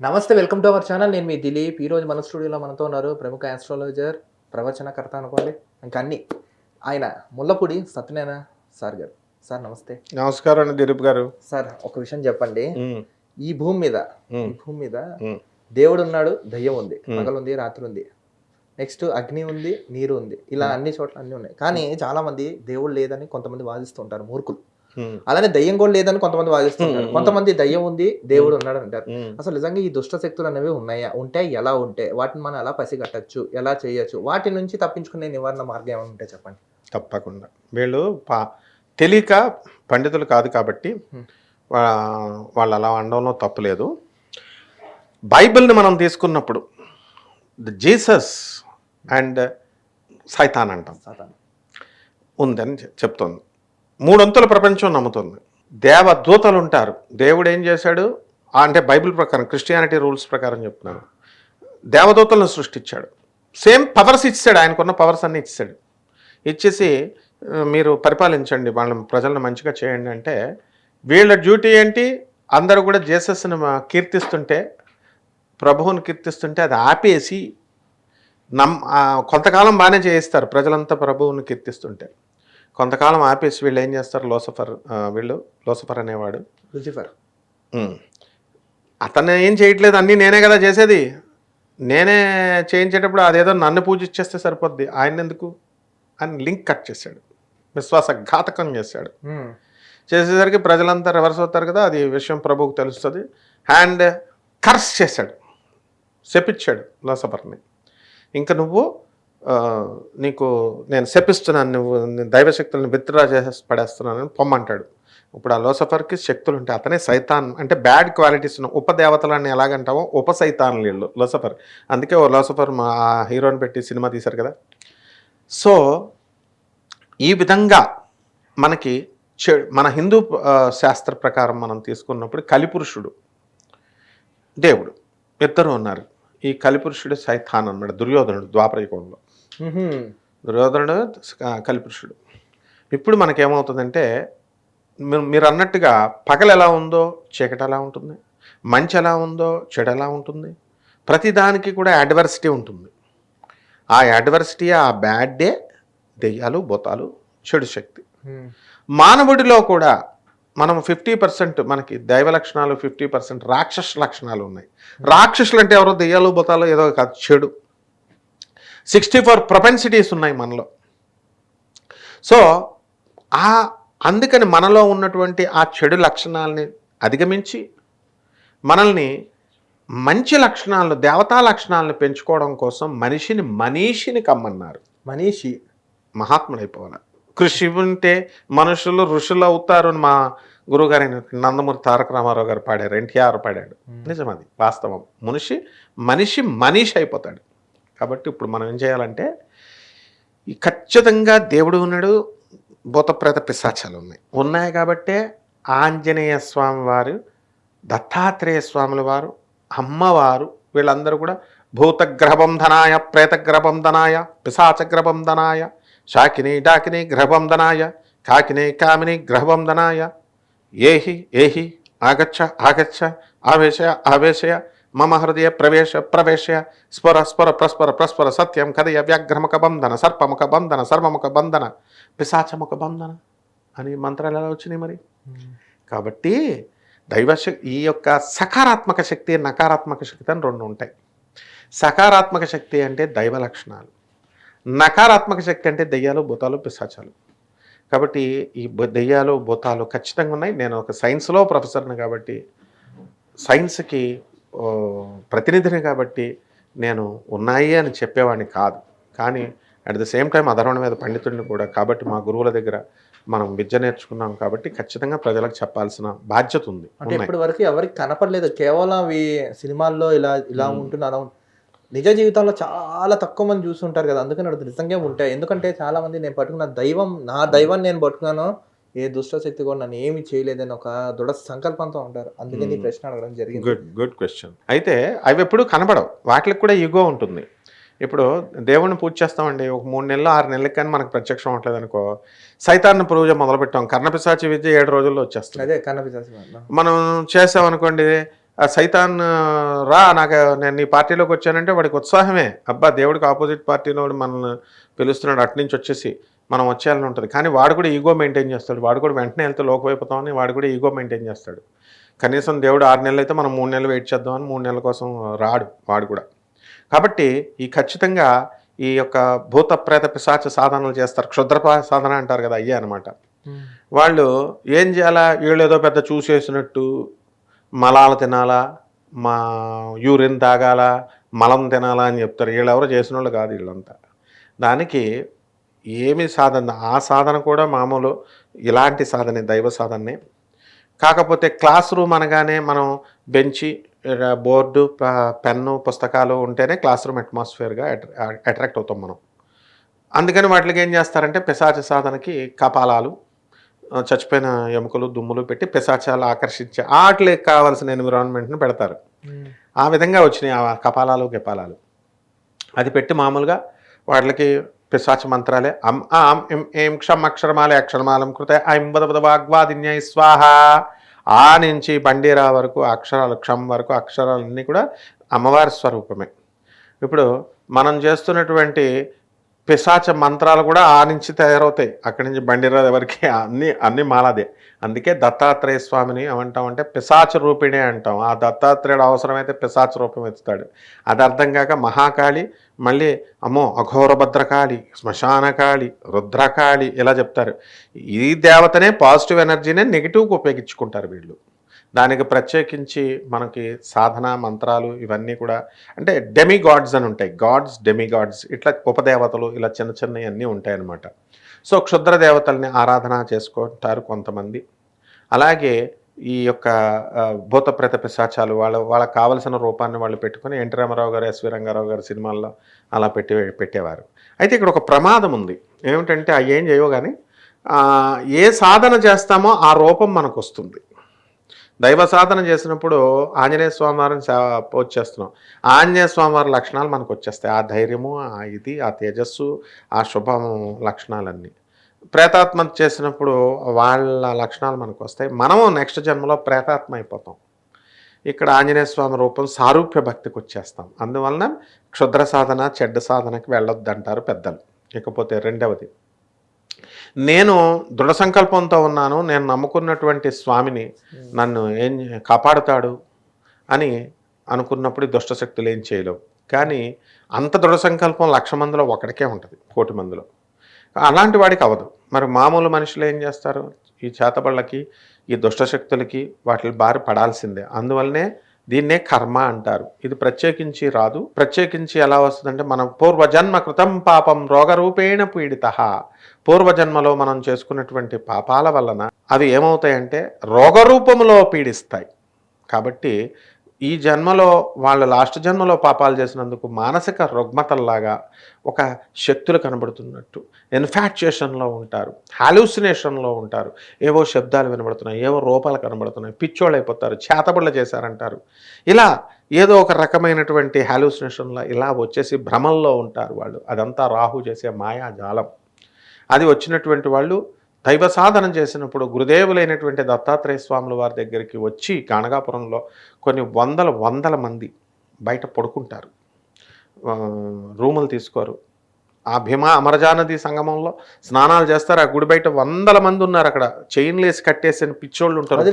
నమస్తే welcome to our channel. నేను మీ దిలీప్. ఈ రోజు మన స్టూడియోలో మనతో ఉన్నారు ప్రముఖ ఆస్ట్రాలజర్ ప్రవచనకర్త అనుకోవాలి ఇంకా అన్ని. ఆయన ముల్లపూడి సత్యనారాయణ సార్ గారు. సార్ నమస్తే. నమస్కారం అండి దిలీప్ గారు. సార్ ఒక విషయం చెప్పండి. ఈ భూమి మీద ఈ భూమి మీద దేవుడు ఉన్నాడు దయ్యం ఉంది. పగలుంది రాత్రి ఉంది. నెక్స్ట్ అగ్ని ఉంది నీరు ఉంది. ఇలా అన్ని చోట్ల అన్ని ఉన్నాయి. కానీ చాలా మంది దేవుడు లేదని కొంతమంది వాదిస్తుంటారు మూర్ఖులు. అలానే దయ్యం కూడా లేదని కొంతమంది Hmm. కొంతమంది దయ్యం ఉంది దేవుడు ఉన్నాడు అంటారు. అసలు నిజంగా ఈ దుష్ట శక్తులు అనేవి ఉన్నాయా? ఉంటే ఎలా ఉంటాయి వాటిని మనం ఎలా పసిగట్టచ్చు ఎలా చేయొచ్చు? వాటి నుంచి తప్పించుకునే నివారణ మార్గం ఏమైనా ఉంటే చెప్పండి. తప్పకుండా. వీళ్ళు పా తెలియక పండితులు కాదు కాబట్టి వాళ్ళు అలా అనడంలో తప్పులేదు బైబిల్ని మనం తీసుకున్నప్పుడు ద జీసస్ అండ్ సైతాన్ అంటాం. ఉందని చెప్తోంది. మూడొంతుల ప్రపంచం నమ్ముతుంది. దేవదూతలు ఉంటారు దేవుడు ఏం చేశాడు అంటే బైబిల్ ప్రకారం క్రిస్టియానిటీ రూల్స్ ప్రకారం చెప్తున్నాను. దేవదూతలను సృష్టించాడు. సేమ్ పవర్స్ ఇచ్చాడు. ఆయనకున్న పవర్స్ అన్ని ఇచ్చాడు. ఇచ్చేసి మీరు పరిపాలించండి. వాళ్ళని ప్రజలను మంచిగా చేయండి అంటే వీళ్ళ డ్యూటీ ఏంటి? అందరూ కూడా జేసస్ని కీర్తిస్తుంటే ప్రభువుని కీర్తిస్తుంటే అది ఆపేసి నమ్ కొంతకాలం బాగానే చేయిస్తారు. ప్రజలంతా ప్రభువుని కీర్తిస్తుంటే. కొంతకాలం ఆపేసి వీళ్ళు ఏం చేస్తారు? లోసఫర్ వీళ్ళు లోసఫర్ అనేవాడు. లూసిఫర్. అతను ఏం చేయట్లేదు అన్నీ నేనే కదా చేసేది. నేనే చేయించేటప్పుడు అదేదో నన్ను పూజించేస్తే సరిపోద్ది. ఆయన ఎందుకు? అని లింక్ కట్ చేశాడు. విశ్వాసఘాతకం చేశాడు. చేసేసరికి ప్రజలంతా రివర్స్ అవుతారు కదా అది విషయం ప్రభువుకు తెలుస్తుంది. అండ్ కర్స్ చేశాడు. శపిచ్చాడు లోసఫర్ని. ఇంకా నువ్వు నీకు నేను శపిస్తున్నాను నువ్వు దైవశక్తులను విత్డ్రా చేసి పడేస్తున్నానని పొమ్మంటాడు. ఇప్పుడు ఆ లోసఫర్కి శక్తులు ఉంటాయి అతనే సైతాన్ అంటే బ్యాడ్ క్వాలిటీస్ ఉన్న ఉపదేవతలని ఎలాగంటామో ఉప సైతాన్లు వీళ్ళు లోసఫర్. అందుకే ఓ లోసఫర్ మా హీరోని పెట్టి సినిమా తీశారు కదా. సో ఈ విధంగా మనకి చె- మన హిందూ శాస్త్ర ప్రకారం మనం తీసుకున్నప్పుడు కలిపురుషుడు దేవుడు ఇద్దరు ఉన్నారు. ఈ కలిపురుషుడు సైతాన్ అన్నమాట దుర్యోధనుడు ద్వాపరయుగంలో. దుర్యోధనుడు కలిపురుషుడు. ఇప్పుడు మనకేమవుతుందంటే మీరు అన్నట్టుగా పగలు ఎలా ఉందో చీకటి ఎలా ఉంటుంది మంచి ఎలా ఉందో చెడు ఎలా ఉంటుంది ప్రతిదానికి కూడా అడ్వర్సిటీ ఉంటుంది. ఆ అడ్వర్సిటీ ఆ బ్యాడ్ డే దెయ్యాలు భూతాలు చెడు శక్తి. మానవుడిలో కూడా మనం ఫిఫ్టీ పర్సెంట్ మనకి దైవ లక్షణాలు ఫిఫ్టీ పర్సెంట్ రాక్షస లక్షణాలు ఉన్నాయి. రాక్షసులు అంటే ఎవరో దెయ్యాలు భూతాలు ఏదో కాదు చెడు. సిక్స్టీ ఫోర్ ప్రొపెన్సిటీస్ ఉన్నాయి మనలో. సో ఆ అందుకని మనలో ఉన్నటువంటి ఆ చెడు లక్షణాలని అధిగమించి మనల్ని మంచి లక్షణాలను దేవతా లక్షణాలను పెంచుకోవడం కోసం మనిషిని మనీషిని కమ్మన్నారు. మనీషి. మహాత్ముడైపోవాలి కృషి ఉంటే మనుషులు ఋషులు అవుతారు అని మా గురువుగారు అయిన నందమూరి తారక రామారావు గారు పాడారు ఎన్టీఆర్ పాడాడు. నిజం అది వాస్తవం. మనిషి మనిషి మనీషి అయిపోతాడు. కాబట్టి ఇప్పుడు మనం ఏం చేయాలంటే ఈ ఖచ్చితంగా దేవుడు ఉన్నాడు భూతప్రేత పిశాచాలు ఉన్నాయి. ఉన్నాయి కాబట్టే ఆంజనేయ స్వామి వారు దత్తాత్రేయ స్వాముల వారు అమ్మవారు వీళ్ళందరూ కూడా భూతగ్రహబంధనాయ ప్రేతగ్రహబంధనాయ పిశాచగ్రహబంధనాయ శాకిని డాకిని గ్రహబంధనాయ కాకిని కామిని గ్రహబంధనాయ ఏహి ఏహి ఆగచ్చ ఆగచ్చ ఆవేశయ ఆవేశయ మమ హృదయ ప్రవేశ ప్రవేశయ స్ఫుర స్ఫుర ప్రస్ఫుర ప్రస్ఫుర సత్యం కదయ వ్యాఘ్రముఖ బంధన సర్పముఖ బంధన సర్వముఖ బంధన పిశాచముఖ బంధన అని మంత్రాలు ఎలా వచ్చినాయి మరి? కాబట్టి దైవశ ఈ యొక్క సకారాత్మక శక్తి నకారాత్మక శక్తి అని రెండు ఉంటాయి. సకారాత్మక శక్తి అంటే దైవ లక్షణాలు. నకారాత్మక శక్తి అంటే దెయ్యాలు భూతాలు పిశాచాలు. కాబట్టి ఈ దెయ్యాలు భూతాలు ఖచ్చితంగా ఉన్నాయి. నేను ఒక సైన్స్లో ప్రొఫెసర్ని కాబట్టి సైన్స్కి ప్రతినిధిని కాబట్టి నేను ఉన్నాయి అని చెప్పేవాడిని కాదు. కానీ అట్ ద సేమ్ టైం అధర్వణ మీద పండితుడిని కూడా కాబట్టి మా గురువుల దగ్గర మనం విద్య నేర్చుకున్నాం కాబట్టి ఖచ్చితంగా ప్రజలకు చెప్పాల్సిన బాధ్యత ఉంది. అంటే. ఇప్పటి వరకు ఎవరికి కనపడలేదు. కేవలం అవి సినిమాల్లో ఇలా ఇలా ఉంటుంది అలా నిజ జీవితంలో చాలా తక్కువ మంది చూస్తుంటారు కదా. అందుకని అడుగుతుంది నిజంగా ఉంటాయి. ఎందుకంటే చాలా మంది నేను పట్టుకున్న దైవం నా దైవం నేను పట్టుకున్నాను. ఏ దుష్ట శక్తి కూడా నన్ను ఏమి చేయలేదని ఒక దృఢ సంకల్పంతో ఉంటారు. అందుకని Hmm. ప్రశ్న అడగడం జరిగింది. గుడ్ గుడ్ క్వశ్చన్ అయితే అవి ఎప్పుడు కనపడవు వాటికి కూడా ఈగో ఉంటుంది. ఇప్పుడు దేవుణ్ణి పూజ చేస్తామండి. ఒక మూడు నెలలు ఆరు నెలలకి కానీ మనకు ప్రత్యక్షం అవ్వట్లేదు అనుకో సైతాన్ని పూజ మొదలు పెట్టాం కర్ణపిశాచి విద్య ఏడు రోజుల్లో వచ్చేస్తుంది. అదే కన్నపిశాసి మనం చేసామనుకోండి ఆ సైతాన్ రా నాకు నేను నీ పార్టీలోకి వచ్చానంటే వాడికి ఉత్సాహమే. అబ్బా దేవుడికి ఆపోజిట్ పార్టీలో మనల్ని పిలుస్తున్నాడు. అటు నుంచి వచ్చేసి మనం వచ్చేయాలని ఉంటుంది. కానీ వాడు కూడా ఈగో మెయింటైన్ చేస్తాడు. వాడు కూడా వెంటనే వెళ్తే లోకమైపోతామని వాడు కూడా ఈగో మెయింటైన్ చేస్తాడు. కనీసం దేవుడు ఆరు నెలలు అయితే మనం మూడు నెలలు వెయిట్ చేద్దామని మూడు నెలల కోసం రాడు వాడు కూడా. కాబట్టి ఈ ఖచ్చితంగా ఈ యొక్క భూత ప్రేత పిశాచ సాధనలు చేస్తారు. క్షుద్ర సాధన అంటారు కదా అయ్యే అనమాట వాళ్ళు ఏం చేయాలా? వీళ్ళు ఏదో పెద్ద చూసేసినట్టు మలాలు తినాలా? మా యూరిన్ తాగాల? మలం తినాలా అని చెప్తారు. వీళ్ళు ఎవరో చేసిన వాళ్ళు కాదు వీళ్ళంతా. దానికి ఏమి సాధన ఆ సాధన కూడా మామూలు ఇలాంటి సాధనే దైవ సాధనే. కాకపోతే క్లాస్ రూమ్ అనగానే మనం బెంచి బోర్డు పెన్ను పుస్తకాలు ఉంటేనే క్లాస్ రూమ్ అట్మాస్ఫియర్గా అట్రాక్ట్ అవుతాం మనం. అందుకని వాటికి ఏం చేస్తారంటే పిశాచ సాధనకి కపాలాలు చచ్చిపోయిన ఎముకలు దుమ్ములు పెట్టి పిశాచాలు ఆకర్షించే వాటికి కావాల్సిన ఎన్విరాన్మెంట్ని పెడతారు. ఆ విధంగా వచ్చినాయి ఆ కపాలాలు గిపాలాలు. అది పెట్టి మామూలుగా వాళ్ళకి పిశాచ మంత్రాలే అం ఆం ఇం ఏం క్షం అక్షరమాలే అక్షరమాలం కృత ఐం బద బద వాగ్వాదిన్యై స్వాహ ఆ నుంచి బండీరా వరకు అక్షరాలు క్షం వరకు అక్షరాలన్నీ కూడా అమ్మవారి స్వరూపమే ఇప్పుడు మనం చేస్తున్నటువంటి పిశాచ మంత్రాలు కూడా ఆ నుంచి తయారవుతాయి. అక్కడి నుంచి బండిరా ఎవరికి అన్ని అన్ని మాలాదే. అందుకే దత్తాత్రేయ స్వామిని ఏమంటామంటే పిశాచ రూపిణే అంటాం. ఆ దత్తాత్రేయుడు అవసరమైతే పిశాచ రూపం ఎత్తుతాడు అది అర్థం కాక మహాకాళి మళ్ళీ అమ్మో అఘోరభద్రకాళి శ్మశానకాళి రుద్రకాళి ఇలా చెప్తారు. ఈ దేవతనే పాజిటివ్ ఎనర్జీనే నెగిటివ్కి ఉపయోగించుకుంటారు వీళ్ళు. దానికి ప్రత్యేకించి మనకి సాధన మంత్రాలు ఇవన్నీ కూడా అంటే డెమి గాడ్స్ అని ఉంటాయి. గాడ్స్ డెమి గాడ్స్ ఇట్లా ఉపదేవతలు ఇలా చిన్న చిన్నవి అన్నీ ఉంటాయన్నమాట. సో క్షుద్ర దేవతల్ని ఆరాధన చేసుకుంటారు కొంతమంది. అలాగే ఈ యొక్క భూత ప్రేత పిశాచాలు వాళ్ళ వాళ్ళకి కావలసిన రూపాన్ని వాళ్ళు పెట్టుకొని ఎన్టీ రామారావు గారు ఎస్వి రంగారావు గారు సినిమాల్లో అలా పెట్టి పెట్టేవారు. అయితే ఇక్కడ ఒక ప్రమాదం ఉంది. ఏమిటంటే అవి ఏం చేయవు కానీ ఏ సాధన చేస్తామో ఆ రూపం మనకు వస్తుంది దైవ సాధన చేసినప్పుడు ఆంజనేయ స్వామివారిని సా- పూజ చేస్తున్నాం ఆంజనేయ స్వామివారి లక్షణాలు మనకు వచ్చేస్తాయి. ఆ ధైర్యము ఆ ఇది ఆ తేజస్సు ఆ శుభం లక్షణాలన్నీ. ప్రేతాత్మ చేసినప్పుడు వాళ్ళ లక్షణాలు మనకు వస్తాయి. మనము నెక్స్ట్ జన్మలో ప్రేతాత్మ అయిపోతాం. ఇక్కడ ఆంజనేయ స్వామి రూపం సారూప్య భక్తికి వచ్చేస్తాం. అందువలన క్షుద్ర సాధన చెడ్డ సాధనకి వెళ్ళొద్దంటారు పెద్దలు. ఇకపోతే రెండవది నేను దృఢ సంకల్పంతో ఉన్నాను నేను నమ్ముకున్నటువంటి స్వామిని నన్ను ఏం కాపాడుతాడు అని అనుకున్నప్పుడు ఈ దుష్ట శక్తులు ఏం చేయలేవు. కానీ అంత దృఢ సంకల్పం లక్ష మందిలో ఒకడికే ఉంటుంది కోటి మందిలో. అలాంటి వాడికి అవ్వదు. మరి మామూలు మనుషులు ఏం చేస్తారు? ఈ చేతబళ్ళకి ఈ దుష్ట శక్తులకి వాటి బారి పడాల్సిందే. అందువల్లనే దీన్నే కర్మ అంటారు. ఇది ప్రత్యేకించి రాదు. ప్రత్యేకించి ఎలా వస్తుందంటే మనం పూర్వజన్మ కృతం పాపం రోగరూపేణ పీడిత. పూర్వజన్మలో మనం చేసుకున్నటువంటి పాపాల వలన అవి ఏమవుతాయంటే రోగరూపంలో పీడిస్తాయి. కాబట్టి ఈ జన్మలో వాళ్ళు లాస్ట్ జన్మలో పాపాలు చేసినందుకు మానసిక రుగ్మతల్లాగా ఒక శక్తులు కనబడుతున్నట్టు. ఇన్ఫాక్చుయేషన్లో ఉంటారు. హాలూసినేషన్లో ఉంటారు. ఏవో శబ్దాలు వినబడుతున్నాయి ఏవో రూపాలు కనబడుతున్నాయి పిచ్చోళ్ళైపోతారు చేతబడులు చేశారంటారు. ఇలా ఏదో ఒక రకమైనటువంటి హాలూసినేషన్లో ఇలా వచ్చేసి భ్రమల్లో ఉంటారు వాళ్ళు. అదంతా రాహు చేసే మాయాజాలం. అది వచ్చినటువంటి వాళ్ళు దైవ సాధన చేసినప్పుడు గురుదేవులైనటువంటి దత్తాత్రేయ స్వాముల వారి దగ్గరికి వచ్చి గాణగాపురంలో కొన్ని వందల వందల మంది బయట పడుకుంటారు. రూములు తీసుకోరు. ఆ భీమా అమరజానది సంగమంలో స్నానాలు చేస్తారు. ఆ గుడి బయట వందల మంది ఉన్నారు అక్కడ. చైన్లు వేసి కట్టేసిన పిచ్చోళ్ళు ఉంటారు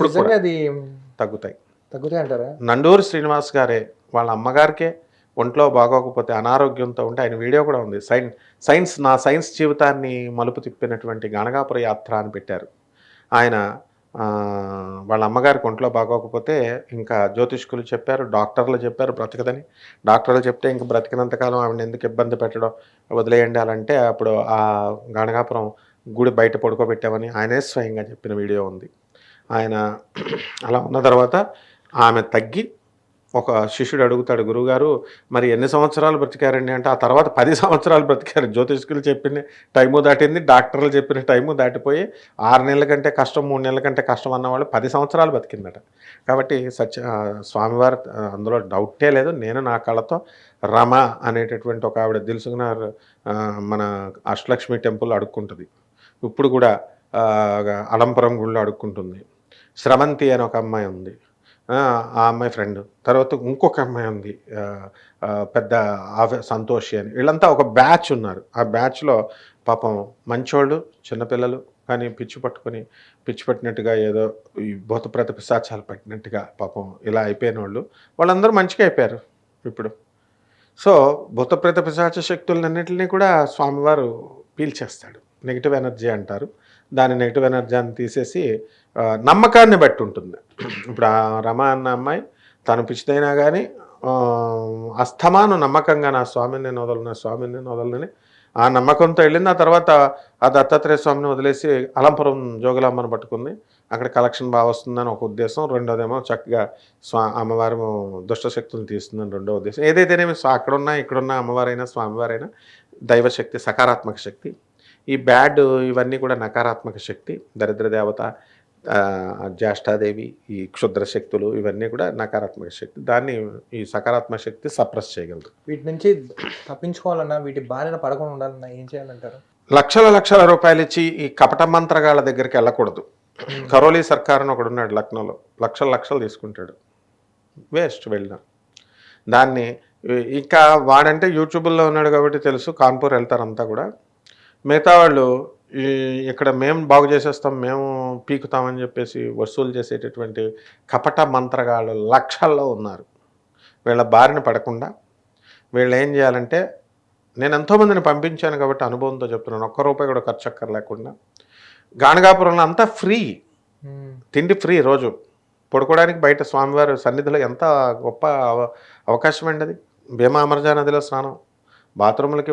తగ్గుతాయి తగ్గుతాయి. అంటారా నండూరు శ్రీనివాస్ గారే వాళ్ళ అమ్మగారికే ఒంట్లో బాగోకపోతే అనారోగ్యంతో ఉంటే ఆయన వీడియో కూడా ఉంది. సైన్ సైన్స్ నా సైన్స్ జీవితాన్ని మలుపు తిప్పినటువంటి గణగాపుర యాత్ర అని పెట్టారు. ఆయన వాళ్ళ అమ్మగారికి ఒంట్లో బాగోకపోతే ఇంకా జ్యోతిష్కులు చెప్పారు డాక్టర్లు చెప్పారు బ్రతకదని. డాక్టర్లు చెప్తే ఇంక బ్రతికినంతకాలం ఆవిడ ఎందుకు ఇబ్బంది పెట్టడం వదిలేయండి అలాంటే అప్పుడు ఆ గణగాపురం గుడి బయట పడుకోబెట్టామని ఆయనే స్వయంగా చెప్పిన వీడియో ఉంది. ఆయన అలా ఉన్న తర్వాత ఆమె తగ్గి ఒక శిష్యుడు అడుగుతాడు గురువుగారు మరి ఎన్ని సంవత్సరాలు బ్రతికారండి? అంటే ఆ తర్వాత పది సంవత్సరాలు బ్రతికారు. జ్యోతిష్కులు చెప్పిన టైము దాటింది డాక్టర్లు చెప్పిన టైము దాటిపోయి ఆరు నెలల కంటే కష్టం మూడు నెలల కంటే కష్టం అన్నవాళ్ళు పది సంవత్సరాలు బతికిందట కాబట్టి సత్య స్వామివారు అందులో డౌటే లేదు. నేను నా కళతో రమ అనేటటువంటి ఒక ఆవిడ దిల్సుకునార్ మన అష్టలక్ష్మి టెంపుల్ అడుక్కుంటుంది. ఇప్పుడు కూడా అలంపురం గుళ్ళు అడుక్కుంటుంది. స్రవంతి అని ఒక అమ్మాయి ఉంది. ఆ అమ్మాయి ఫ్రెండ్ తర్వాత ఇంకొక అమ్మాయి ఉంది పెద్ద సంతోషి అని. వీళ్ళంతా ఒక బ్యాచ్ ఉన్నారు. ఆ బ్యాచ్లో పాపం మంచోళ్ళు చిన్నపిల్లలు కానీ పిచ్చి పట్టుకొని పిచ్చి పట్టినట్టుగా ఏదో ఈ భూతప్రేత పిశాచాలు పట్టినట్టుగా పాపం ఇలా అయిపోయిన వాళ్ళు వాళ్ళందరూ మంచిగా అయిపోయారు ఇప్పుడు. సో భూతప్రేత పిశాచ శక్తులన్నింటినీ కూడా స్వామివారు పీల్చేస్తాడు. నెగిటివ్ ఎనర్జీ అంటారు. దాని నెగిటివ్ ఎనర్జీని తీసేసి నమ్మకాన్ని బట్టి ఉంటుంది. ఇప్పుడు ఆ రమ అన్న అమ్మాయి తను పిచ్చిదైనా కానీ అస్తమాను నమ్మకంగా నా స్వామిని నేను వదలను నా స్వామిని నేను వదలనని ఆ నమ్మకంతో వెళ్ళింది. ఆ తర్వాత ఆ దత్తాత్రేయ స్వామిని వదిలేసి అలంపురం జోగులాంబను పట్టుకుంది. అక్కడ కలెక్షన్ బాగా వస్తుందని ఒక ఉద్దేశం. రెండోదేమో చక్కగా స్వా అమ్మవారు దుష్టశక్తులను తీస్తుందని రెండో ఉద్దేశం. ఏదైతేనేమి అక్కడ అక్కడున్నా ఇక్కడున్న అమ్మవారైనా స్వామివారైనా దైవశక్తి సకారాత్మక శక్తి ఈ బ్యాడ్ ఇవన్నీ కూడా నకారాత్మక శక్తి దరిద్ర దేవత జ్యేష్ఠాదేవి ఈ క్షుద్ర శక్తులు ఇవన్నీ కూడా నకారాత్మక శక్తి. దాన్ని ఈ సకారాత్మక శక్తి సప్రెస్ చేయగలదు. వీటి నుంచి తప్పించుకోవాలన్నా వీటి బారిన పడకుండా ఉండాలన్నా ఏం చేయాలంటారు? లక్షల లక్షల రూపాయలు ఇచ్చి ఈ కపట మంత్రగాళ్ళ దగ్గరికి వెళ్ళకూడదు. కరోలీ సర్కార్ అని ఒకడు ఉన్నాడు లక్నోలో. లక్షల లక్షలు తీసుకుంటాడు. వేస్ట్ వెళ్ళిన. దాన్ని ఇంకా వాడంటే యూట్యూబ్లో ఉన్నాడు కాబట్టి తెలుసు కాన్పూర్ వెళ్తారు అంతా కూడా. మిగతా వాళ్ళు ఇక్కడ మేము బాగు చేసేస్తాం మేము పీకుతామని చెప్పేసి వసూలు చేసేటటువంటి కపట మంత్రగాళ్ళు లక్షల్లో ఉన్నారు. వీళ్ళ బారిన పడకుండా వీళ్ళు ఏం చేయాలంటే నేను ఎంతోమందిని పంపించాను కాబట్టి అనుభవంతో చెప్తున్నాను ఒక్క రూపాయి కూడా ఖర్చు అక్కర్ లేకుండా గాణగాపురంలో అంతా ఫ్రీ. తిండి ఫ్రీ రోజు. పడుకోవడానికి బయట స్వామివారి సన్నిధిలో ఎంత గొప్ప అవ- అవకాశం అండి అది? భీమా అమర్జా నదిలో స్నానం. బాత్రూములకి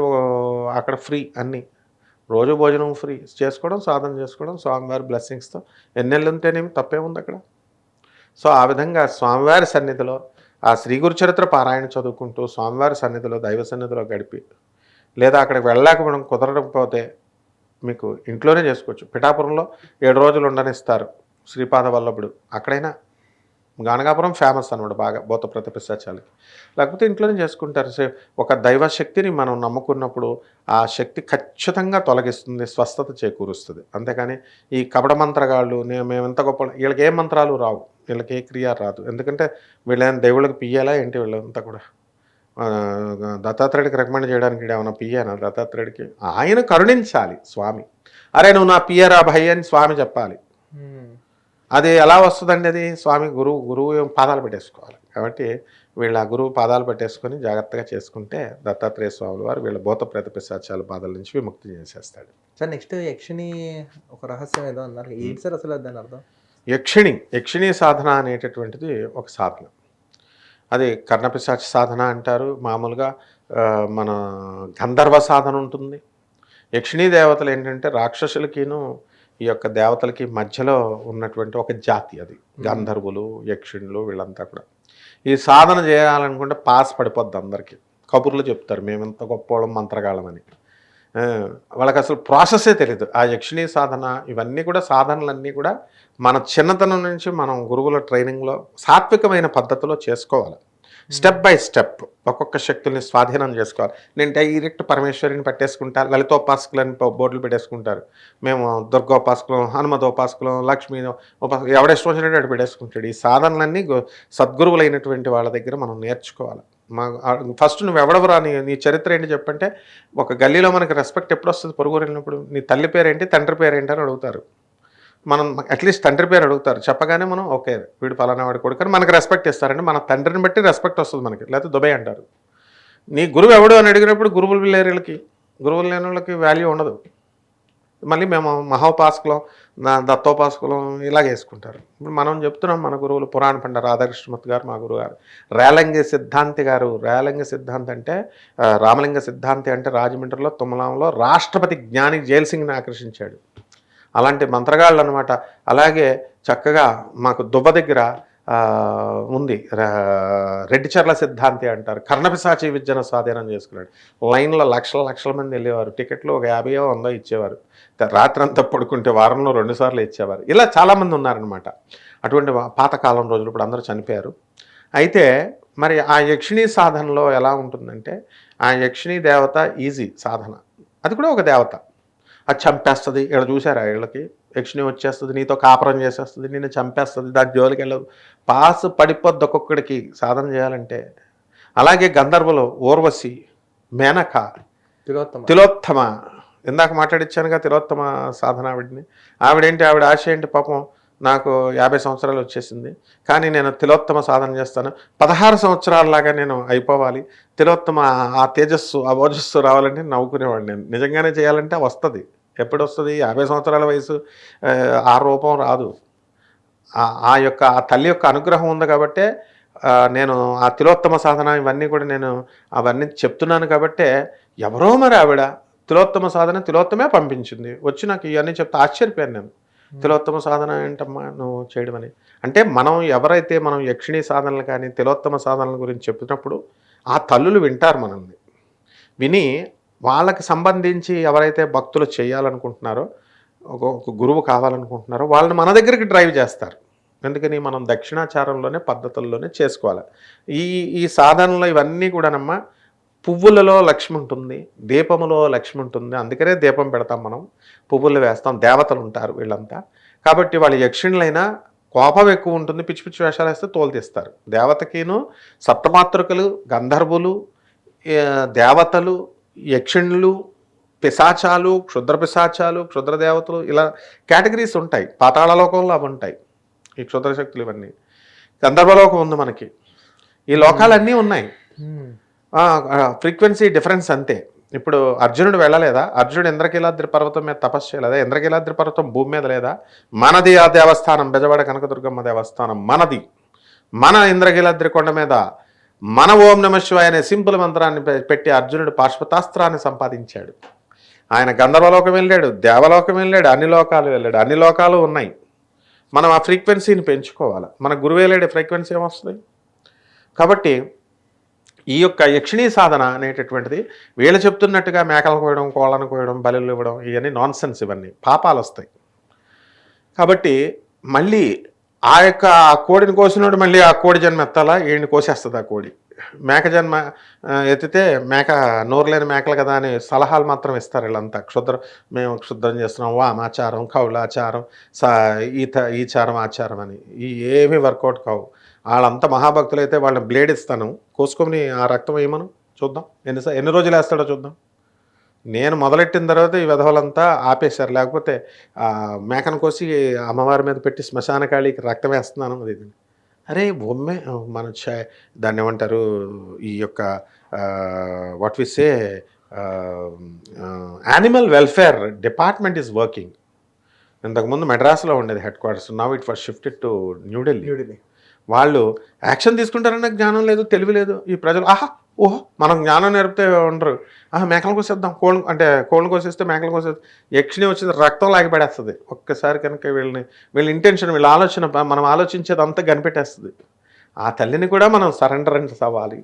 అక్కడ ఫ్రీ అన్నీ. రోజు భోజనం ఫ్రీ చేసుకోవడం సాధన చేసుకోవడం స్వామివారి బ్లెస్సింగ్స్తో ఎన్నెళ్ళు ఉంటేనేమి తప్పే ఉంది అక్కడ? సో ఆ విధంగా స్వామివారి సన్నిధిలో ఆ శ్రీ గురుచరిత్ర పారాయణ చదువుకుంటూ స్వామివారి సన్నిధిలో దైవ సన్నిధిలో గడిపి లేదా అక్కడికి వెళ్ళలేకపోవడం కుదరకపోతే మీకు ఇంట్లోనే చేసుకోవచ్చు. పిఠాపురంలో ఏడు రోజులు ఉండనిస్తారు శ్రీపాద వల్లభుడు. అక్కడైనా గానగాపురం ఫేమస్ అనమాట బాగా భూత ప్రతిపిస్తాచాలకి లేకపోతే ఇంట్లోనే చేసుకుంటారు. సే- ఒక దైవ శక్తిని మనం నమ్ముకున్నప్పుడు ఆ శక్తి ఖచ్చితంగా తొలగిస్తుంది స్వస్థత చేకూరుస్తుంది. అంతేకాని ఈ కపడ మంత్రగాళ్ళు నేను మేము ఎంత గొప్ప వీళ్ళకి ఏ మంత్రాలు రావు. వీళ్ళకి ఏ క్రియ రాదు. ఎందుకంటే వీళ్ళేం దేవుళ్ళకి పియ్యాలా ఏంటి వీళ్ళంతా కూడా? దత్తాత్రేయుడికి రికమెండ్ చేయడానికి ఏమైనా పియ్యానా దత్తాత్రేయుడికి? ఆయన కరుణించాలి స్వామి. అరే నువ్వు నా పియ్యరా భయ్య అని స్వామి చెప్పాలి. అది ఎలా వస్తుందండి అది? స్వామి గురువు గురువు పాదాలు పెట్టేసుకోవాలి. కాబట్టి వీళ్ళ గురువు పాదాలు పెట్టేసుకొని జాగ్రత్తగా చేసుకుంటే దత్తాత్రేయ స్వాముల వారు వీళ్ళ భూత ప్రేత పిశాచాల బాధల నుంచి విముక్తి చేసేస్తాడు. సార్ నెక్స్ట్ యక్షిని ఒక రహస్యం ఏదో అన్నారు. ఏంటి సార్ అసలు దాని అర్థం? యక్షిణి యక్షిణీ సాధన అనేటటువంటిది ఒక సాధన. అది కర్ణపిశాచ సాధన అంటారు. మామూలుగా మన గంధర్వ సాధన ఉంటుంది. యక్షిణీ దేవతలు ఏంటంటే రాక్షసులకిను ఈ యొక్క దేవతలకి మధ్యలో ఉన్నటువంటి ఒక జాతి అది. గంధర్వులు యక్షిణులు వీళ్ళంతా కూడా. ఈ సాధన చేయాలనుకుంటే పాస్ పడిపోద్ది అందరికీ. కబుర్లు చెప్తారు మేము ఇంత గొప్పవాళ్ళం మంత్రగాళ్ళమని. అని వాళ్ళకి అసలు ప్రాసెసే తెలియదు ఆ యక్షిణీ సాధన ఇవన్నీ కూడా సాధనలన్నీ కూడా మన చిన్నతనం నుంచి మనం గురువుల ట్రైనింగ్లో సాత్వికమైన పద్ధతిలో చేసుకోవాలి. స్టెప్ బై స్టెప్ ఒక్కొక్క శక్తుల్ని స్వాధీనం చేసుకోవాలి. నేను డైరెక్ట్ పరమేశ్వరిని పట్టేసుకుంటా లలితోపాసకులని బోర్డులు పెట్టేసుకుంటారు. మేము దుర్గోపాసకులం హనుమదోపాసకులం లక్ష్మీ ఉపాసకులం ఎవడెష్టం వచ్చినట్టు అటు పెట్టేసుకుంటాడు. ఈ సాధనలన్నీ సద్గురువులైనటువంటి వాళ్ళ దగ్గర మనం నేర్చుకోవాలి. మా ఫస్ట్ నువ్వు ఎవడవరా నీ నీ చరిత్ర ఏంటి చెప్పంటే ఒక గల్లీలో మనకి రెస్పెక్ట్ ఎప్పుడు వస్తుంది పొరుగు వెళ్ళినప్పుడు నీ తల్లి పేరేంటి? తండ్రి పేరేంటి అని అడుగుతారు. మనం అట్లీస్ట్ తండ్రి పేరు అడుగుతారు. చెప్పగానే మనం ఓకే వీడు పలానా వాడి కొడుకు అని మనకు రెస్పెక్ట్ ఇస్తారంటే మన తండ్రిని బట్టి రెస్పెక్ట్ వస్తుంది మనకి. లేకపోతే దుబాయ్ అంటారు. నీ గురువు ఎవడు అని అడిగినప్పుడు గురువులు లేరు గురువులు లేని వాళ్ళకి వాల్యూ ఉండదు. మళ్ళీ మేము మహోపాసకులం నా దత్తోపాసకులం ఇలాగ వేసుకుంటారు. ఇప్పుడు మనం చెప్తున్నాం మన గురువులు పురాణ పండ రాధాకృష్ణమూర్తి గారు మా గురువు గారు. రేలంగి సిద్ధాంతి గారు. రేలంగి సిద్ధాంతి అంటే రామలింగ సిద్ధాంతి అంటే రాజమండ్రిలో తుమ్మలంలో రాష్ట్రపతి జ్ఞాని జైల్ సింగ్ని ఆకర్షించాడు. అలాంటి మంత్రగాళ్ళు అనమాట అలాగే చక్కగా మాకు దుబ్బ దగ్గర ఉంది. రెడ్డిచర్ల సిద్ధాంతి అంటారు. కర్ణపిశాచి విద్యను స్వాధీనం చేసుకున్నాడు. లైన్లో లక్షల లక్షల మంది వెళ్ళేవారు. టికెట్లు ఒక యాభైయో వందో ఇచ్చేవారు. రాత్రంతా పడుకుంటే వారంలో రెండుసార్లు ఇచ్చేవారు. ఇలా చాలామంది ఉన్నారనమాట అటువంటి పాతకాలం రోజులు ఇప్పుడు అందరూ చనిపోయారు. అయితే మరి ఆ యక్షిణీ సాధనలో ఎలా ఉంటుందంటే ఆ యక్షిణీ దేవత ఈజీ సాధన. అది కూడా ఒక దేవత. అది చంపేస్తుంది. ఇక్కడ చూసారా? వీళ్ళకి యక్షిణి వచ్చేస్తుంది నీతో కాపురం చేసేస్తుంది నిన్ను చంపేస్తుంది. దాని జోలికి వెళ్ళదు. పాస్ పడిపోద్ది ఒక్కొక్కడికి సాధన చేయాలంటే. అలాగే గంధర్వలో ఊర్వశి మేనక తిలోత్తమ. తిలోత్తమ. ఇందాక మాట్లాడిచ్చానుగా తిలోత్తమ సాధన ఆవిడని. ఆవిడేంటి? ఆవిడ ఆశ ఏంటి? పాపం నాకు యాభై సంవత్సరాలు వచ్చేసింది. కానీ నేను తిలోత్తమ సాధన చేస్తాను. పదహారు సంవత్సరాలలాగా నేను అయిపోవాలి. తిలోత్తమ ఆ తేజస్సు ఆ ఓజస్సు రావాలంటే నవ్వుకునేవాడు నేను. నిజంగానే చేయాలంటే వస్తుంది. ఎప్పుడు వస్తుంది యాభై సంవత్సరాల వయసు ఆ, రూపం రాదు. ఆ- యొక్క ఆ తల్లి యొక్క అనుగ్రహం ఉంది కాబట్టే నేను ఆ తిలోత్తమ సాధన ఇవన్నీ కూడా నేను అవన్నీ చెప్తున్నాను కాబట్టే ఎవరో మరి ఆవిడ తిలోత్తమ సాధన తిలోత్తమే పంపించింది. వచ్చి నాకు ఇవన్నీ చెప్తే ఆశ్చర్యపోయాను నేను. తిలోత్తమ సాధన ఏంటమ్మా నువ్వు చేయడం అని. అంటే మనం ఎవరైతే మనం యక్షిణీ సాధనలు కానీ తిలోత్తమ సాధనల గురించి చెప్పినప్పుడు ఆ తల్లులు వింటారు మనల్ని. విని వాళ్ళకి సంబంధించి ఎవరైతే భక్తులు చేయాలనుకుంటున్నారో ఒక ఒక గురువు కావాలనుకుంటున్నారో వాళ్ళని మన దగ్గరికి డ్రైవ్ చేస్తారు. అందుకని మనం దక్షిణాచారంలోనే పద్ధతుల్లోనే చేసుకోవాలి. ఈ ఈ సాధనలో ఇవన్నీ కూడానమ్మా పువ్వులలో లక్ష్మి ఉంటుంది దీపములో లక్ష్మి ఉంటుంది. అందుకనే దీపం పెడతాం మనం పువ్వులు వేస్తాం దేవతలు ఉంటారు వీళ్ళంతా. కాబట్టి వాళ్ళు యక్షిణులైనా కోపం ఎక్కువ ఉంటుంది పిచ్చి పిచ్చి వేషాలు వేస్తే తోలుతీస్తారు దేవతకిను సప్తమాతృకలు గంధర్వులు దేవతలు యక్షిణులు పిశాచాలు క్షుద్ర పిశాచాలు క్షుద్ర దేవతలు ఇలా కేటగిరీస్ ఉంటాయి. పాతాళలోకంలో అవి ఉంటాయి. ఈ క్షుద్ర శక్తులు ఇవన్నీ. గంధర్వలోకం ఉంది మనకి. ఈ లోకాలన్నీ ఉన్నాయి. ఫ్రీక్వెన్సీ డిఫరెన్స్ అంతే. ఇప్పుడు అర్జునుడు వెళ్ళలేదా? అర్జునుడు ఇంద్రకీలాద్రి పర్వతం మీద తపస్సు చేయలేదా? ఇంద్రకీలాద్రి పర్వతం భూమి మీద లేదా? మనది ఆ దేవస్థానం బెజవాడ కనకదుర్గమ్మ దేవస్థానం మనది. మన ఇంద్రకీలాద్రి కొండ మీద మన ఓం నమ శివాయ అనే సింపుల్ మంత్రాన్ని పెట్టి అర్జునుడు పాశ్వతాస్త్రాన్ని సంపాదించాడు. ఆయన గంధర్వలోకం వెళ్ళాడు దేవలోకం వెళ్ళాడు అన్ని లోకాలు వెళ్ళాడు. అన్ని లోకాలు ఉన్నాయి. మనం ఆ ఫ్రీక్వెన్సీని పెంచుకోవాలి? మన గురువు వెళ్ళాడు ఫ్రీక్వెన్సీ ఏమొస్తుంది? కాబట్టి ఈ యొక్క యక్షిణీ సాధన అనేటటువంటిది వీళ్ళు చెప్తున్నట్టుగా మేకలను కోయడం కోళ్ళను కోయడం బలులు ఇవ్వడం ఇవన్నీ నాన్సెన్స్ ఇవన్నీ. పాపాలు వస్తాయి కాబట్టి మళ్ళీ ఆ యొక్క ఆ కోడిని కోసినోడు మళ్ళీ ఆ కోడి జన్మ ఎత్తాలా? ఈయన్ని కోసేస్తుంది ఆ కోడి. మేక జన్మ ఎత్తితే మేక నోరులేని మేకలు కదా అని సలహాలు మాత్రం ఇస్తారు వీళ్ళంతా. క్షుద్రం మేము క్షుద్రం చేస్తున్నాం. వామాచారం కౌలాచారం సా ఈత ఈచారం ఆచారం అని. ఈ ఏమీ వర్కౌట్ కావు. వాళ్ళంతా మహాభక్తులు అయితే వాళ్ళని బ్లేడ్ ఇస్తాను. కోసుకొని ఆ రక్తం ఏమను? చూద్దాం. ఎన్ని ఎన్ని రోజులు వేస్తాడో చూద్దాం. నేను మొదలెట్టిన తర్వాత ఈ విధవలంతా ఆపేశారు. లేకపోతే మేకను కోసి అమ్మవారి మీద పెట్టి శ్మశానకాళికి రక్తం వేస్తున్నాను అది అరే బొమ్మే మన చ దాన్ని ఏమంటారు? ఈ యొక్క what we say animal welfare department is working ఇంతకుముందు మెడ్రాస్లో ఉండేది headquarters now it was shifted to New Delhi New Delhi వాళ్ళు యాక్షన్ తీసుకుంటారన్న జ్ఞానం లేదు తెలివి లేదు. ఈ ప్రజలు ఆహా ఓహో మనం జ్ఞానం నేర్పితే ఉండరు. ఆహా మేకలు కోసేద్దాం కోళ్ళు అంటే కోళ్ళు కోసేస్తే మేకలు కోసేస్తే యక్షిణి వచ్చేది రక్తం లాగిపడేస్తుంది. ఒక్కసారి కనుక వీళ్ళని వీళ్ళ ఇంటెన్షన్ వీళ్ళ ఆలోచన మనం ఆలోచించేది అంతా కనిపెట్టేస్తుంది. ఆ తల్లిని కూడా మనం సరెండర్ అంటే అవ్వాలి.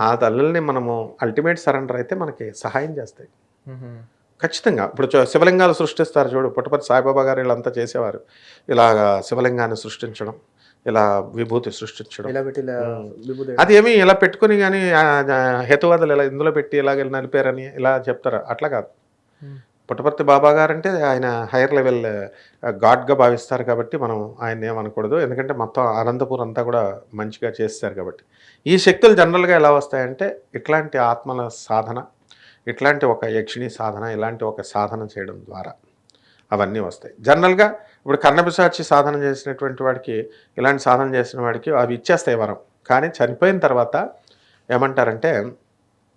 ఆ తల్లుల్ని మనము అల్టిమేట్ సరెండర్ అయితే మనకి సహాయం చేస్తాయి. ఖచ్చితంగా. ఇప్పుడు శివలింగాలు సృష్టిస్తారు చూడు. పుట్టపర్తి సాయిబాబా గారు వీళ్ళంతా చేసేవారు. ఇలాగా శివలింగాన్ని సృష్టించడం. ఇలా విభూతి సృష్టించడం. ఇలా పెట్టి అది ఏమి ఇలా పెట్టుకుని కానీ హేతువాదులు ఇలా ఇందులో పెట్టి ఇలాగ నలిపారని ఇలా చెప్తారు. అట్లా కాదు. పుట్టపర్తి బాబా గారు అంటే ఆయన హైయర్ లెవెల్ గాడ్గా భావిస్తారు కాబట్టి మనం ఆయన ఏమనకూడదు. ఎందుకంటే మొత్తం అనంతపూర్ అంతా కూడా మంచిగా చేస్తారు కాబట్టి. ఈ శక్తులు జనరల్గా ఎలా వస్తాయంటే ఇట్లాంటి ఆత్మల సాధన ఇట్లాంటి ఒక యక్షిణి సాధన ఇలాంటి ఒక సాధన చేయడం ద్వారా అవన్నీ వస్తాయి. జనరల్గా ఇప్పుడు కర్ణపిశాచి సాధన చేసినటువంటి వాడికి ఇలాంటి సాధన చేసిన వాడికి అవి ఇచ్చేస్తాయి వరం. కానీ చనిపోయిన తర్వాత ఏమంటారంటే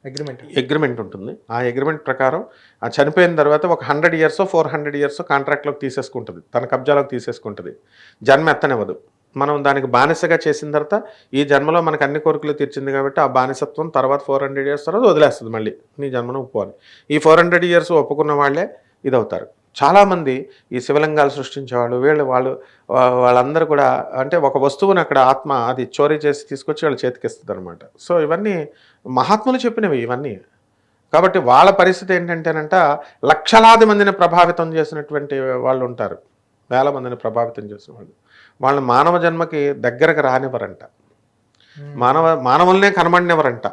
అగ్రిమెంట్ అగ్రిమెంట్ ఉంటుంది. ఆ అగ్రిమెంట్ ప్రకారం ఆ చనిపోయిన తర్వాత ఒక hundred years four hundred years కాంట్రాక్ట్లోకి తీసేసుకుంటుంది. తన కబ్జాలోకి తీసేసుకుంటుంది. జన్మ ఎత్తనివ్వదు. మనం దానికి బానిసగా చేసిన తర్వాత ఈ జన్మలో మనకు అన్ని కోరికలు తీర్చింది కాబట్టి ఆ బానిసత్వం తర్వాత ఫోర్ హండ్రెడ్ ఇయర్స్ తర్వాత వదిలేస్తుంది మళ్ళీ. నీ జన్మను ఒప్పుకోవాలి. ఈ ఫోర్ హండ్రెడ్ ఇయర్స్ ఒప్పుకున్న వాళ్ళే ఇదవుతారు. చాలామంది ఈ శివలింగాలు సృష్టించేవాళ్ళు వీళ్ళు వాళ్ళు వాళ్ళందరూ కూడా అంటే ఒక వస్తువుని అక్కడ ఆత్మ అది చోరీ చేసి తీసుకొచ్చి వాళ్ళ చేతికిస్తుంది అనమాట సో ఇవన్నీ మహాత్ములు చెప్పినవి ఇవన్నీ. కాబట్టి వాళ్ళ పరిస్థితి ఏంటంటేనంట లక్షలాది మందిని ప్రభావితం చేసినటువంటి వాళ్ళు ఉంటారు. వేల మందిని ప్రభావితం చేసిన వాళ్ళు వాళ్ళని మానవ జన్మకి దగ్గరకు రానివ్వరంట. మానవ మానవులనే కనబడినవరంట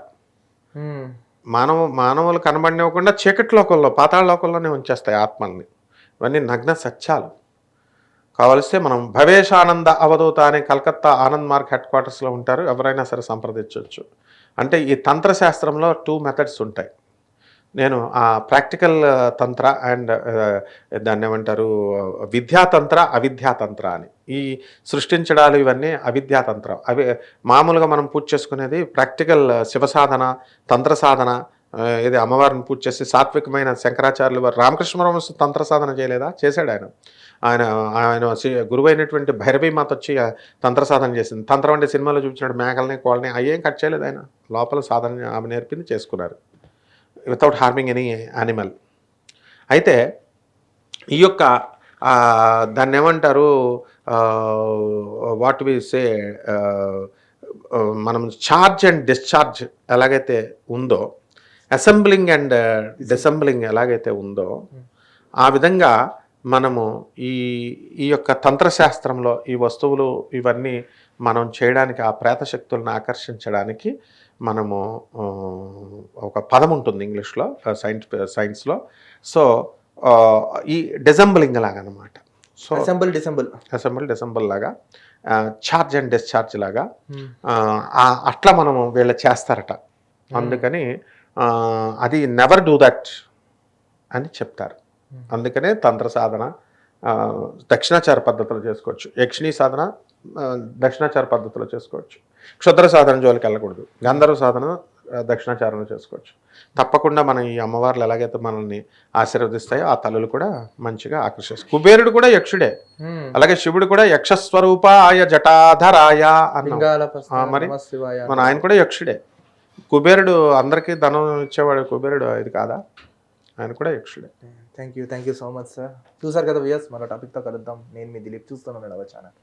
మానవ మానవులు కనబడినివ్వకుండా చీకటి లోకంలో పాతాళ లోకంలోనే ఉంచేస్తాయి ఆత్మల్ని. ఇవన్నీ నగ్న సత్యాలు. కావలిస్తే మనం భవేష్ ఆనంద అవధూత అనే కలకత్తా ఆనంద్ మార్క్ హెడ్ క్వార్టర్స్లో ఉంటారు. ఎవరైనా సరే సంప్రదించవచ్చు అంటే ఈ తంత్రశాస్త్రంలో టూ మెథడ్స్ ఉంటాయి. నేను ఆ ప్రాక్టికల్ తంత్ర అండ్ దాన్ని ఏమంటారు విద్యాతంత్ర అవిద్యాతంత్ర అని. ఈ సృష్టించడాలు ఇవన్నీ అవిద్యాతంత్రం అవి మామూలుగా మనం పూజ చేసుకునేది ప్రాక్టికల్ శివ సాధన తంత్ర సాధన ఏది ఇది అమ్మవారిని పూజ చేసి సాత్వికమైన శంకరాచార్యులు వారు రామకృష్ణ పరమహంస తంత్ర సాధన చేయలేదా? చేశాడు ఆయన. ఆయన ఆయన గురువైనటువంటి గురువు భైరవి మాత వచ్చి తంత్ర సాధన చేసింది. తంత్రం అంటే సినిమాలో చూపించినట్టు మేకల్ని కోళ్ళని అయ్యేం కట్ చేయలేదు ఆయన. లోపల సాధన ఆమె నేర్పింది చేసుకున్నారు. Without harming any animal. అయితే ఈ యొక్క దాన్ని ఏమంటారు వాట్ వి సే మనం ఛార్జ్ అండ్ డిశ్చార్జ్ ఎలాగైతే ఉందో అసెంబ్లింగ్ అండ్ డిసెంబ్లింగ్ ఎలాగైతే ఉందో ఆ విధంగా మనము ఈ ఈ యొక్క తంత్రశాస్త్రంలో ఈ వస్తువులు ఇవన్నీ మనం చేయడానికి ఆ ప్రేత శక్తులను ఆకర్షించడానికి మనము ఒక పదం ఉంటుంది ఇంగ్లీష్లో సైన్స్ సైన్స్లో. సో ఈ డిజంబలింగ్ లాగా అనమాట so assemble disassemble. Assemble disassemble లాగా ఛార్జ్ అండ్ డిశ్చార్జ్ లాగా అట్లా మనము వీళ్ళు చేస్తారట. అందుకని అది నెవర్ డూ దట్ అని చెప్తారు. అందుకనే తంత్ర సాధన దక్షిణాచార పద్ధతిలో చేసుకోవచ్చు. యక్షిణీ సాధన దక్షిణాచార పద్ధతిలో చేసుకోవచ్చు. క్షుద్ర సాధన జోలికి వెళ్ళకూడదు. గంధర్వ సాధన దక్షిణాచారంలో చేసుకోవచ్చు. తప్పకుండా మనం ఈ అమ్మవార్లు ఎలాగైతే మనల్ని ఆశీర్వదిస్తాయో ఆ తల్లులు కూడా మంచిగా ఆకర్షిస్తాయి కుబేరుడు కూడా యక్షుడే. అలాగే శివుడు కూడా యక్షస్వరూపాయ జటాధరాయ అన్నాం. మరి? మన ఆయన కూడా యక్షుడే. కుబేరుడు అందరికీ ధనం ఇచ్చేవాడు కుబేరుడు ఇది కాదా? ఆయన కూడా యక్షుడే. Thank you thank you so much sir చూసారు కదా వియస్ మరో టాపిక్తో కలుద్దాం. నేను మీ దిలీప్ చూస్తున్నాను ఛానల్